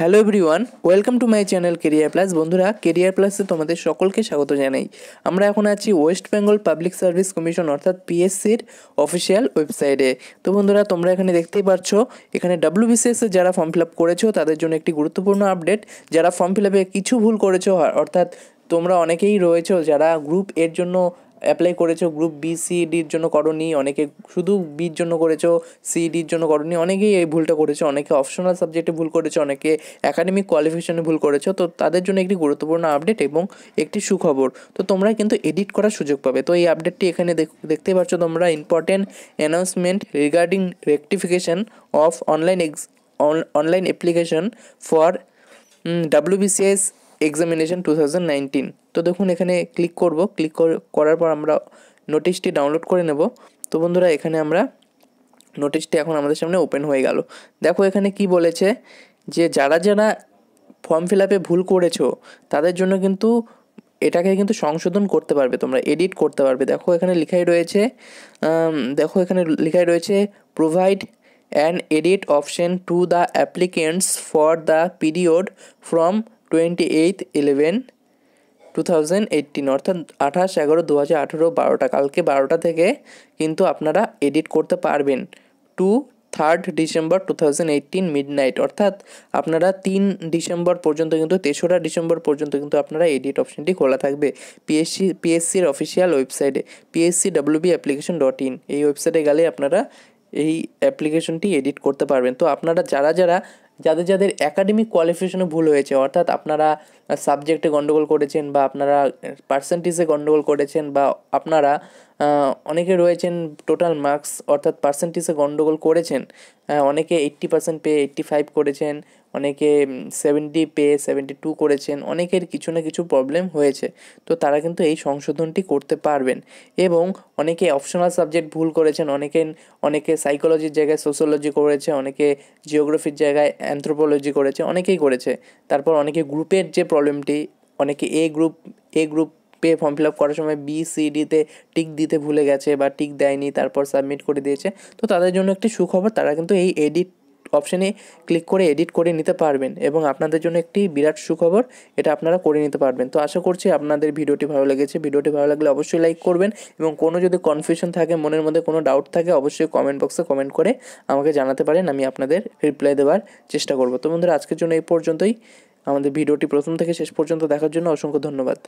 Hello everyone, welcome to my channel career plus. বন্ধুরা, career প্লাসে তোমাদের সকলকে স্বাগত জানাই। আমরা এখন আছি west Bengal public service commission, অর্থাৎ পিএসসির অফিসিয়াল ওয়েবসাইটে। তো বন্ধুরা, তোমরা এখানে দেখতেই পাচ্ছ এখানে ডাব্লিউবিসিএস যারা ফর্ম ফিল আপ করেছ, তাদের জন্য একটি গুরুত্বপূর্ণ আপডেট। যারা ফর্ম ফিল আপে কিছু ভুল করেছ, অর্থাৎ তোমরা অনেকেই রয়েছো যারা গ্রুপ এর জন্য অ্যাপ্লাই করেছ গ্রুপ বি সি ডির জন্য করনি, অনেকে শুধু বির জন্য করেছ সি ডির জন্য করনি, অনেকেই এই ভুলটা করেছ, অনেকে অপশনাল সাবজেক্টে ভুল করেছ, অনেকে একাডেমিক কোয়ালিফিকেশনে ভুল করেছ, তো তাদের জন্য একটি গুরুত্বপূর্ণ আপডেট এবং একটি সুখবর। তো তোমরা কিন্তু এডিট করার সুযোগ পাবে। তো এই আপডেটটি এখানে দেখতে পাচ্ছ তোমরা important announcement regarding rectification of online ex online application for WBCS examination to তো দেখুন, এখানে ক্লিক করব। ক্লিক করার পর আমরা নোটিশটি ডাউনলোড করে নেব। তো বন্ধুরা, এখানে আমরা নোটিশটি এখন আমাদের সামনে ওপেন হয়ে গেল। দেখো, এখানে কি বলেছে যে, যারা যারা ফর্ম ফিল আপে ভুল করেছ, তাদের জন্য কিন্তু এটাকে কিন্তু সংশোধন করতে পারবে তোমরা এডিট করতে পারবে। দেখো, এখানে লেখাই রয়েছে দেখো, এখানে লেখাই রয়েছে provide an edit option to the applicants for the period from twenty eight eleven two thousand eighteen অর্থাৎ আঠাশ এগারো দু হাজার আঠেরো বারোটা, কালকে বারোটা থেকে কিন্তু আপনারা এডিট করতে পারবেন। To third December two thousand eighteen midnight অর্থাৎ আপনারা তিন ডিসেম্বর পর্যন্ত কিন্তু, তেসরা ডিসেম্বর পর্যন্ত কিন্তু আপনারা এডিট অপশনটি খোলা থাকবে। পিএসসি পিএসসির অফিসিয়াল ওয়েবসাইটে PSC WB application dot in এই ওয়েবসাইটে গেলে আপনারা এই অ্যাপ্লিকেশনটি এডিট করতে পারবেন। তো আপনারা যারা যারা যাদের যাদের একাডেমিক কোয়ালিফিকেশনে ভুল হয়েছে, অর্থাৎ আপনারা সাবজেক্টে গণ্ডগোল করেছেন বা আপনারা পার্সেন্টেজে গণ্ডগোল করেছেন বা আপনারা অনেকে রয়েছেন টোটাল মার্কস অর্থাৎ পার্সেন্টেজে গণ্ডগোল করেছেন। অনেকে এইট্টি পার্সেন্ট পেয়ে এইট্টি ফাইভ করেছেন, অনেকে সেভেন্টি পেয়ে সেভেন্টি টু করেছেন, অনেকের কিছু না কিছু প্রবলেম হয়েছে। তো তারা কিন্তু এই সংশোধনটি করতে পারবেন। এবং অনেকে অপশনাল সাবজেক্ট ভুল করেছেন, অনেকে অনেকে সাইকোলজির জায়গায় সোশ্যোলজি করেছে, অনেকে জিওগ্রাফির জায়গায় অ্যান্থ্রোপোলজি করেছে, অনেকেই করেছে। তারপর অনেকে গ্রুপের যে প্রবলেমটি অনেকে এ গ্রুপ এ গ্রুপ পে ফর্ম ফিল আপ করার সময় বি সি ডিতে টিক দিতে ভুলে গেছে বা টিক দেয়নি, তারপর সাবমিট করে দিয়েছে। তো তাদের জন্য একটি সুখবর, তারা কিন্তু এই এডিট অপশানে ক্লিক করে এডিট করে নিতে পারবেন এবং আপনাদের জন্য একটি বিরাট সুখবর, এটা আপনারা করে নিতে পারবেন। তো আশা করছি আপনাদের ভিডিওটি ভালো লেগেছে। ভিডিওটি ভালো লাগলে অবশ্যই লাইক করবেন এবং কোনো যদি কনফিউশন থাকে, মনের মধ্যে কোনো ডাউট থাকে, অবশ্যই কমেন্ট বক্সে কমেন্ট করে আমাকে জানাতে পারেন, আমি আপনাদের রিপ্লাই দেওয়ার চেষ্টা করব। তো বন্ধুরা, আজকের জন্য এই পর্যন্তই। আমাদের ভিডিওটি প্রথম থেকে শেষ পর্যন্ত দেখার জন্য অসংখ্য ধন্যবাদ।